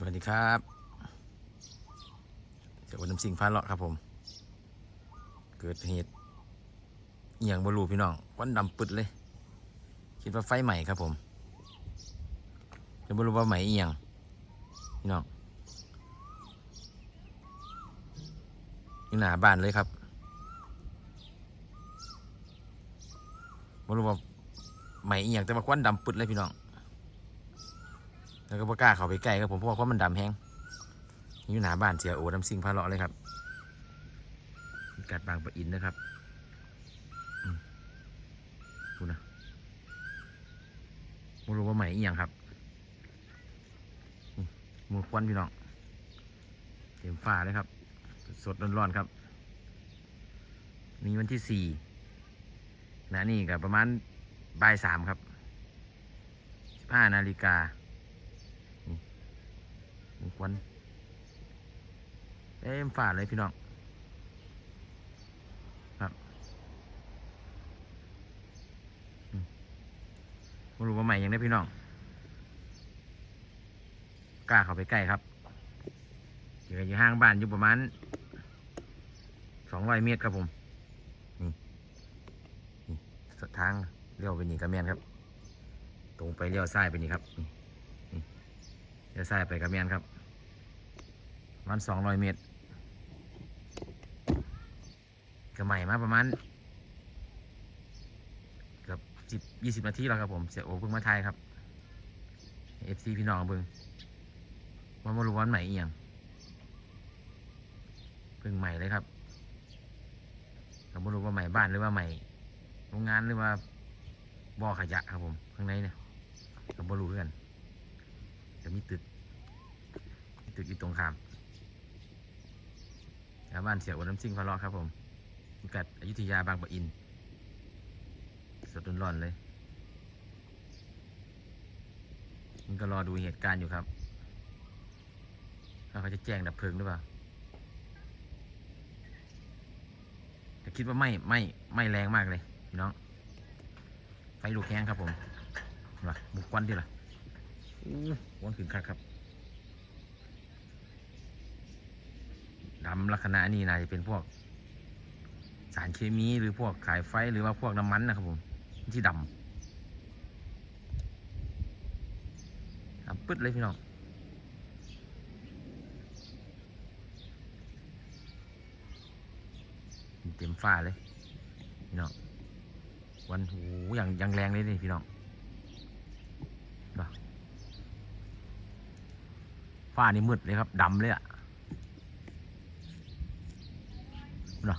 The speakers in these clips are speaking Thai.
สวัสดีครับเจ้าวันน้ำสิงพาเลาะครับผม เกิดเหตุเอียงบรูพี่น้องควันดำปึดเลย คิดว่าไฟใหม่ครับผมจะบรูว่าใหม่เอียงพี่น้องอยู่หนาบ้านเลยครับบรูว่าใหม่เอียงแต่ว่าควันดำปึดเลยพี่น้อง แล้วก็บ่กล้าเข้าไปใกล้ครับผมเพราะว่าควันมันดำแห้งอยู่หนาบ้านเสียโอ้ดำซิงพาเลาะเลยครับกัดบางปะอินนะครับดูนะไม่รู้ว่าใหม่อีหยังครับนี่หมูควันพี่น้องเต็มฟ้าเลยครับ สดร้อนๆครับ มีวันที่สี่นะนี่กับประมาณบ่ายสามครับห้านาฬิกา ควันเต็มฝ่าเลยพี่น้องครับมไม่รู้ว่าใหม่ยังได้พี่น้องกล้าเข้าไปใกล้ครับอยู่อยู่ห้างบ้านอยู่ประมาณสองร้อยเมตรครับผม นี่นี่ทางเลี้ยวไปนี่กระแมนครับ ตรงไปเลี้ยวซ้ายไปนี่ครับนี่ ดี๋ยวใส่ไปกับแมนครับมันสองร้อยเมตรก็ใหม่มาประมาณเกือบสิบยี่สิบนาทีแล้วครับผมเสียโอเพิ่งมาไทยครับเอฟซีพี่น้องเบิ่งว่ามารู้วันใหม่อียงเพิ่งใหม่เลยครับเราไม่รู้ว่าใหม่บ้านหรือว่าใหม่โรงงานหรือว่าบ่อขยะครับผมข้างในเนี่ยเราไม่รู้เพื่อนะมีตึกมีตึกอยู่ตรงข้ามแล้วบ้านเสียอวน้ำซิ่งพะเลาะครับผมกัดอยุธยาบางปะอิน สดร้อนๆเลยมันก็รอดูเหตุการณ์อยู่ครับว่าเขาจะแจ้งดับเพลิงหรือเปล่าแต่คิดว่าไม่ไม่ไม่แรงมากเลยพี่น้องไฟลูกแห้งครับผมว่ะบุกควันดิล่ะ วนขึ้นคักครับดำลักษณะนี้น่าจะเป็นพวก สารเคมีหรือพวกขายไฟหรือว่าพวกน้ำมันนะครับผมที่ดำดำปึ๊ดเลยพี่น้องเต็มฟ้าเลย พี่น้องวันหูอย่างย่างแรงเลยนี่พี่น้อง ฟ้านี่มืดเลยครับดำเลยอะเนาะ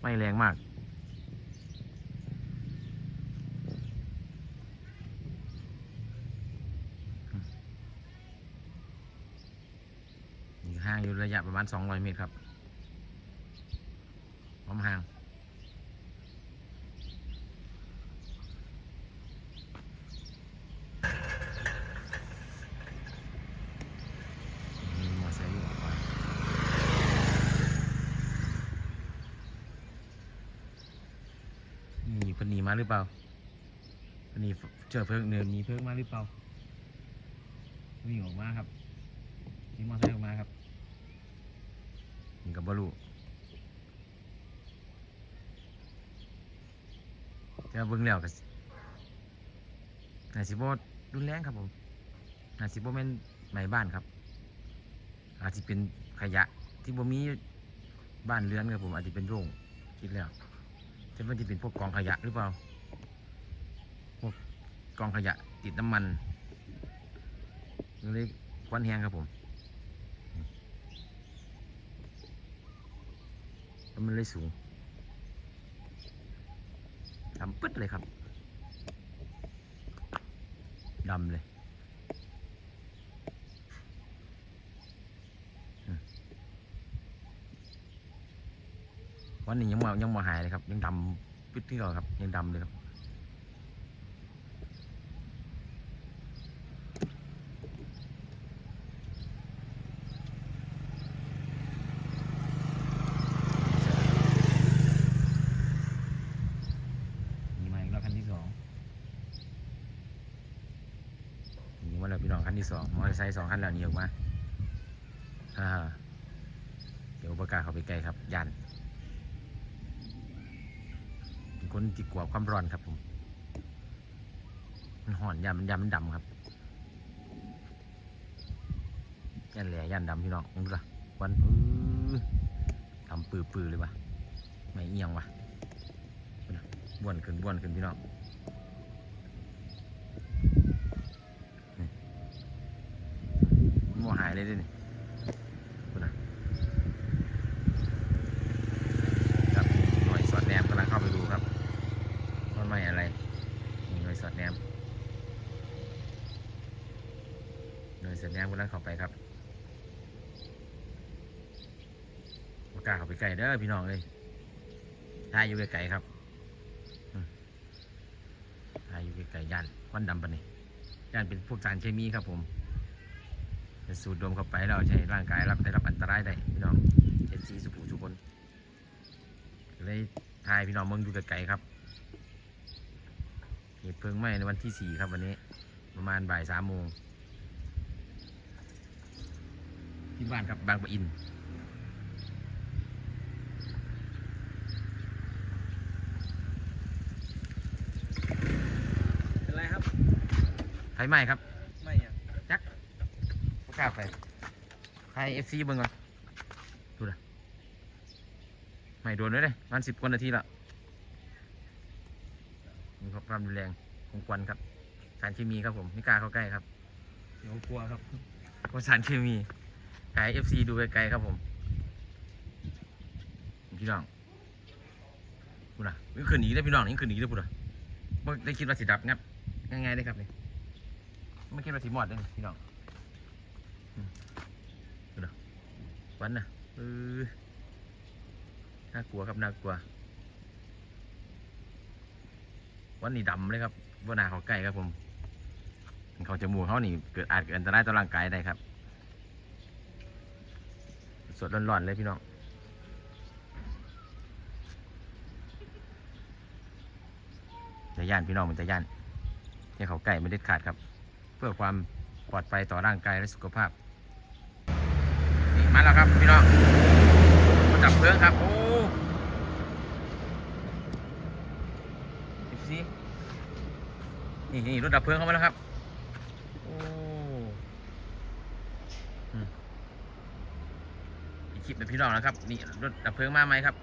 ไม่แรงมากห่างอยู่ระยะประมาณ 200 เมตรครับพร้อมห่าง มีมอไซค์อยู่ก่อนนี่เพนหนี มาหรือเปล่าเพนนีเจอเพิ่งเนินมีเพิ่งมาหรือเปล่าวิ่งออกมาครับนี่มอไซค์ออกมาครับนี่กับบอลูจะเบิ่งแล้วก็น่าสิบ่รุนแรงครับผมน่าสิบ่แม่นไหม้บ้านครับ อาจจะเป็นขยะที่บ่มีบ้านเรือนครับผมอาจจะเป็นโรงคิดแล้ว มันจะเป็นพวกกองขยะหรือเปล่า พวกกองขยะติดน้ำมันเลยควันแห้งครับผมแล้วมันเลยสูงดำปึ๊ดเลยครับดำเลย วันนี้ยังมายังมาหายเลยครับ ยังดำปิดที่ก่อนครับ ยังดำเลยครับมีมาอีกแล้วคันที่สองแล้วพี่น้องคันที่สองมอเตอร์ไซค์สองคันแล้วหนี่ออกมาอ่าเดี๋ยวประกล้าศเขาไปไกลครับยันเป็น คนที่กลัวความร้อนครับผมมันห่อนยามมันยามมันดำครับยันแหล่ยันดำพี่น้องดูละวันอื้อดำปื้อๆเลยวะไม่เอียงวะดูนะบ้วนขึ้นบ้วนขึ้นพี่น้องมัวหายเลยดินี่ณนะครับหน่วยสอดแนมกำลังเข้าไปดูครับต้นไม้อะไรนี่หน่วยสอดแนมหน่วยสอดแนมกำลังเข้าไปครับบ่ กล้าเข้าไปใกล้เด้อพี่น้องเลยถ่ายอยู่ไกลๆครับถ่ายอยู่ไกลๆย่านควันดำปะนี่ย่านเป็นพวกสารเคมีครับผมจะสูดดมเข้าไปแล้วใช้ร่างกายรับได้รับอันตรายได้พี่น้องเอฟซีสุภูสุคนเลยทายพี่น้องเมืองดูไกลๆครับเหตุเพลิงไหม้ในวันที่สี่ครับวันนี้ประมาณบ่ายสามโมงที่บ้านครับบางปะอินไรครับ ไฟไหม้ครับไม่อะไม่กล้าไปไทยเอฟซีเบิ่งก่อนดูนะไม่โดนเลยเลยมันสิบกว่านาทีและมีความรุนแรงของควันครับ สารเคมีครับผมไม่กล้าเข้าใกล้ครับเดี๋ยวกลัวครับเพราะสารเคมีขายเอฟซีดูไกลๆครับผมพี่น้องดูนะนี่คืนหนีได้อพี่น้องนี่คืนหนีได้อพูดนะไม่ได้คิดว่าสิดับงับง่ายๆได้ครับนี่ ไม่คิดว่าสิหมอดได้อพี่น้องดูนะวันนะเออน่ากลัวครับน่ากลัว วันนี้ดำเลยครับว่านาเขาใกล้ครับผมเขาจะมูเขานี่เกิดอาจเกิดอันตรายต่อร่างกายได้ครับ สดร้อนๆเลยพี่น้องจะย่านพี่น้องมันจะย่านให้เขาใกล้ไม่เด็ดขาดครับ พื่อความปลอดภัยต่อร่างกายและสุขภาพ มาแล้วครับพี่น้องมาจับเพลิงครับโอ้สิบสี่นี่นี่รถดับเพลิงเข้ามาแล้วครับโอ้อีกคลิปเป็นพี่น้องนะครับนี่รถดับเพลิงมาไหมครับ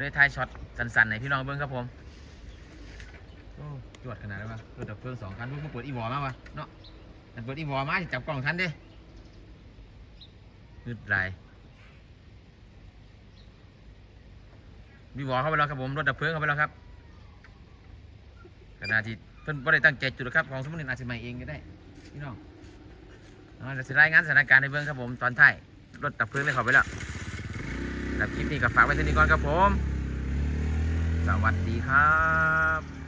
ได้ท้ายช็อตสั้นๆให้พี่น้องเบิ้งครับผม จวดขนาดนั้นวะรถดับเพลิงสองคันเพิ่งเปิดอีวอมาวะเนาะแต่เปิดอีวอมาจับกล่องทันเด้นึดไรมีวอเข้าไปแล้วครับผมรถดับเพลิงเข้าไปแล้วครับขณะที่เพิ่นบ่ได้ตั้งใจจุดครับของสมุนอาจจะมาเองก็ได้พี่น้องเอาจะรายงานสถานการณ์ในเบื้องครับผมตอนท้ายรถดับเพลิงได้เข้าไปแล้วสำหรับคลิปนี้ก็ฝากไว้เท่านี้ก่อนครับผม สวัสดีครับ